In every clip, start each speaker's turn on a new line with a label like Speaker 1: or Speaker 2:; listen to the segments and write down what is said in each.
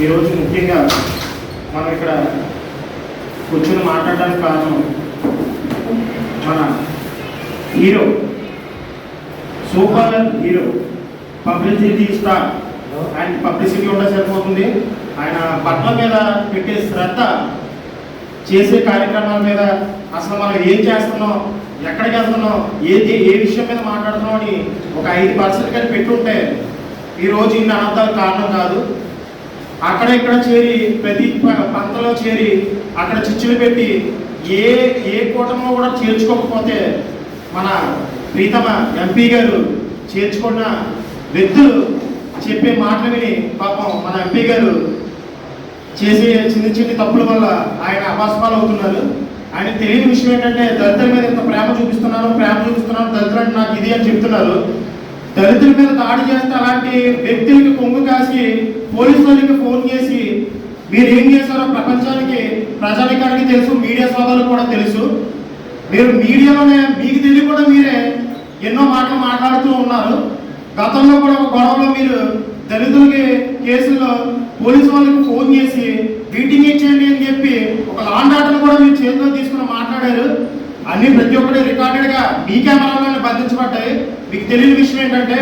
Speaker 1: ఈరోజు ముఖ్యంగా మనం ఇక్కడ కూర్చొని మాట్లాడడానికి కారణం మన hero super hero publicity star. ఆయన పబ్లిసిటీ ఉంటే సరిపోతుంది. ఆయన పట్ల మీద పెట్టే శ్రద్ధ చేసే కార్యక్రమాల మీద అసలు మనం ఏం చేస్తున్నాం ఎక్కడికి వెళ్తున్నాం ఏది ఏ విషయం మీద మాట్లాడుతున్నాం అని ఒక ఐదు పర్సెంట్ కానీ పెట్టుంటే ఈరోజు ఇన్ని అనంతాలు కారణం కాదు. అక్కడ ఇక్కడ చేరి ప్రతి పంతలో చేరి అక్కడ చిచ్చులు పెట్టి ఏ ఏ కూటమిలో కూడా చేర్చుకోకపోతే మన ప్రీతమ ఎంపీ గారు చేర్చుకున్న వ్యక్తులు చెప్పే మాటలు విని పాపం మన ఎంపీ గారు చేసే చిన్న చిన్న తప్పుల వల్ల ఆయన అపాస్పాలు అవుతున్నారు. ఆయన తెలియని విషయం ఏంటంటే దళితుల మీద ఇంత ప్రేమ చూపిస్తున్నాను ప్రేమ చూపిస్తున్నాను దళితులు అంటే నాకు ఇది అని చెప్తున్నారు. దళితుల మీద దాడి చేస్తే అలాంటి వ్యక్తులకి కొంగు కాసి పోలీసు వాళ్ళకి ఫోన్ చేసి మీరు ఏం చేశారో ప్రపంచానికి ప్రజానికానికి తెలుసు మీడియా సోదరులకు కూడా తెలుసు. మీరు మీడియాలోనే మీకు తెలియకుండా మీరే ఎన్నో మాటలు మాట్లాడుతూ ఉన్నారు. గతంలో కూడా ఒక గొడవలో మీరు దళితులకి కేసుల్లో పోలీసు వాళ్ళకి ఫోన్ చేసి మీటింగ్ ఇచ్చేయండి అని చెప్పి ఒక లాండ్ ఆర్డర్ కూడా మీరు చేతిలో తీసుకుని మాట్లాడారు. అన్ని ప్రతి ఒక్కటి రికార్డెడ్గా మీ కెమెరాలోనే బంధించబడ్డాయి. మీకు తెలియని విషయం ఏంటంటే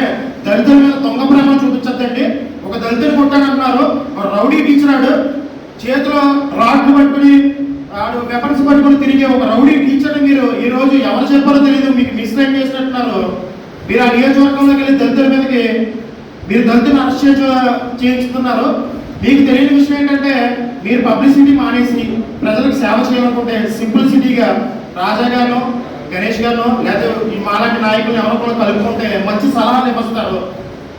Speaker 1: దళితుల మీద దొంగ ప్రేమ చూపించద్దండి. ఒక దళితుని కొట్టానంటున్నారు. ఒక రౌడీ టీచరాడు. చేతిలో రాడ్లు పట్టుకుని ఆడు వెపన్స్ పట్టుకుని తిరిగే ఒక రౌడీ టీచర్ మీరు ఈ రోజు ఎవరు చెప్పారో తెలియదు. మీకు మిస్లైన్ చేసినట్టున్నారు. మీరు ఆ నియోజకవర్గంలోకి వెళ్ళి దళితుల మీదకి మీరు దళితులను అరెస్ట్ చేయించుకున్నారు మీకు తెలియని విషయం ఏంటంటే మీరు పబ్లిసిటీ మానేసి ప్రజలకు సేవ చేయాలనుకుంటే సింప్లిసిటీగా రాజా గారు గణేష్ గారు లేదా ఈ మాలాంటి నాయకులు ఎవరు కూడా కలుపుకుంటే మంచి సలహాలు ఇవ్వస్తారు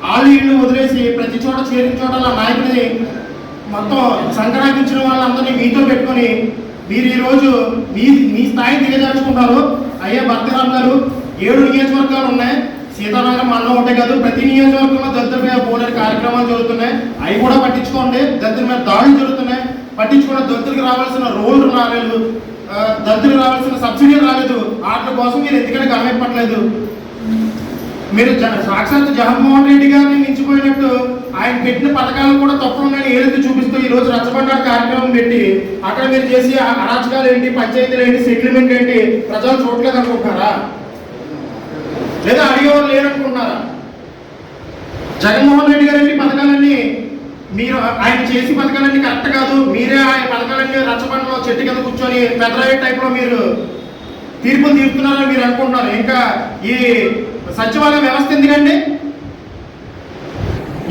Speaker 1: వాళ్ళు ఇళ్ళు వదిలేసి ప్రతి చోట చేరిన చోట నాయకుడిని మొత్తం సంక్రాంతించిన వాళ్ళందరినీ మీతో పెట్టుకొని మీరు ఈరోజు మీ మీ స్థాయి దిగజార్చుకుంటారు. అయ్యా భక్తరామ్ గారు ఏడు నియోజకవర్గాలు ఉన్నాయి. సీతారాగం మండలం ఒకటే కాదు ప్రతి నియోజకవర్గంలో దళితుల మీద పోలేని కార్యక్రమాలు జరుగుతున్నాయి. అవి కూడా పట్టించుకోండి. దళితుల మీద దాడులు జరుగుతున్నాయి. పట్టించుకోండి దళితులకు రావాల్సిన రోడ్లు రాలేదు దళితులు రావాల్సిన సబ్సిడీ రాలేదు. వాటి కోసం మీరు ఎందుకంటే గమనింపట్లేదు మీరు సాక్షాత్ జగన్మోహన్ రెడ్డి గారిని మించిపోయినట్టు ఆయన పెట్టిన పథకాలు కూడా తప్పులు ఉన్నాయని ఏదైతే చూపిస్తూ ఈ రోజు రచ్చబండ కార్యక్రమం పెట్టి అక్కడ మీరు చేసి అరాచకాలు ఏంటి పంచాయతీలు ఏంటి సెటిల్మెంట్ ఏంటి ప్రజలు చూడలేదు అనుకుంటున్నారా? లేదా అడిగేవారు లేరనుకుంటున్నారా? జగన్మోహన్ రెడ్డి గారి పథకాలన్నీ మీరు ఆయన చేసి పథకాలన్నీ కరెక్ట్ కాదు మీరే ఆయన పథకాలన్నీ చెట్టు కింద కూర్చొని పెద్దరాయి టైప్లో మీరు తీర్పులు తీరుతున్నారని మీరు అనుకుంటున్నారు. ఇంకా ఈ సచివాలయ వ్యవస్థ ఎందుకండి?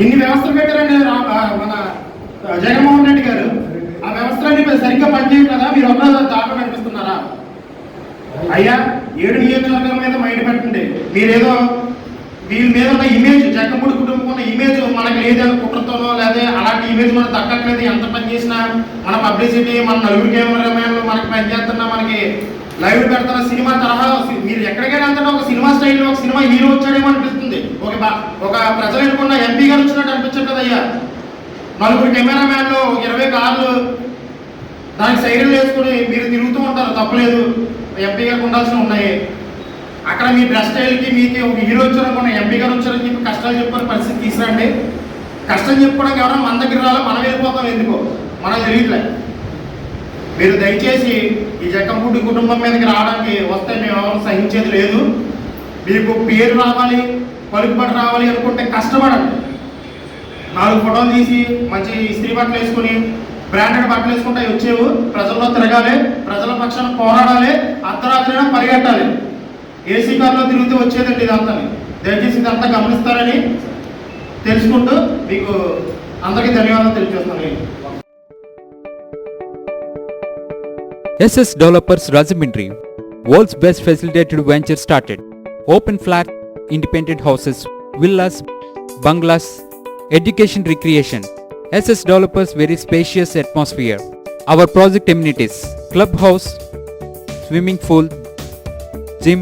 Speaker 1: ఇన్ని వ్యవస్థలు పెట్టారండి రా- మన జగన్మోహన్ రెడ్డి గారు. ఆ వ్యవస్థలన్నీ మీరు సరిగ్గా పనిచేయట్లేదా? మీరు ఒకరోజు దాంట్లో కనిపిస్తున్నారా? అయ్యా ఏడు నియోజకవర్గాల మీద మైండ్ పెట్టండి. మీరేదో వీళ్ళ మీద ఉన్న ఇమేజ్ జగ్గంపూడి ఇమేజ్ మనకు లేదని కుట్రతోనో లేదా అలాంటి ఇమేజ్ మనకు దక్కట్లేదు ఎంత పని చేసినా మన పబ్లిసిటీ మన నలుగురు కెమెరామెన్లు మనకి పని చేస్తున్నా మనకి లైవ్ పెడుతున్న సినిమా తరహా మీరు ఎక్కడికైనా వెళ్తున్నా ఒక సినిమా స్టైల్లో ఒక సినిమా హీరో వచ్చాడేమో అనిపిస్తుంది. ఒక ఒక ప్రజలు ఎన్నుకున్న ఎంపీ గారు వచ్చినట్టు అనిపించట్లేదు అయ్యా. నలుగురు కెమెరామ్యాన్లు ఒక ఇరవై కార్లు దానికి సైరన్ వేసుకుని మీరు తిరుగుతూ ఉంటారు. తప్పలేదు. ఎంపీ గారికి ఉండాల్సిన ఉన్నాయి. అక్కడ మీ డ్రెస్ స్టైల్కి మీకు ఒక హీరో వచ్చారనుకున్న ఎంపీ గారు వచ్చారని చెప్పి కష్టాలు చెప్పుకునే పరిస్థితి తీసుకురండి కష్టం చెప్పుకోవడానికి ఎవరైనా మన దగ్గర రాలో మనం వెళ్ళిపోతాం ఎందుకో? మనకు తెలియట్లే. మీరు దయచేసి ఈ జక్కంపూడి కుటుంబం మీదకి రావడానికి వస్తే మేము ఎవరు సహించేది లేదు. మీకు పేరు రావాలి పలుకుబడి రావాలి అనుకుంటే కష్టపడండి. నాలుగు ఫోటోలు తీసి మంచి ఇస్త్రీ బట్టలు వేసుకుని బ్రాండెడ్ బట్టలు వేసుకుంటే వచ్చేవు. ప్రజల్లో తిరగాలి ప్రజల పక్షాన పోరాడాలి అర్ధరాత్రి పరిగెట్టాలి. ఏసీ కార్లో తిరిగితే వచ్చేదండి ఇదంతా దయచేసి ఇదంతా గమనిస్తారని తెలుసుకుంటూ మీకు అందరికీ ధన్యవాదాలు తెలియజేస్తున్నాను
Speaker 2: SS Developers Rajamindri, world's best facilitated venture started. Open flat, independent houses, villas, bungalows, education recreation. SS Developers very spacious atmosphere. Our project amenities, clubhouse, swimming pool, gym,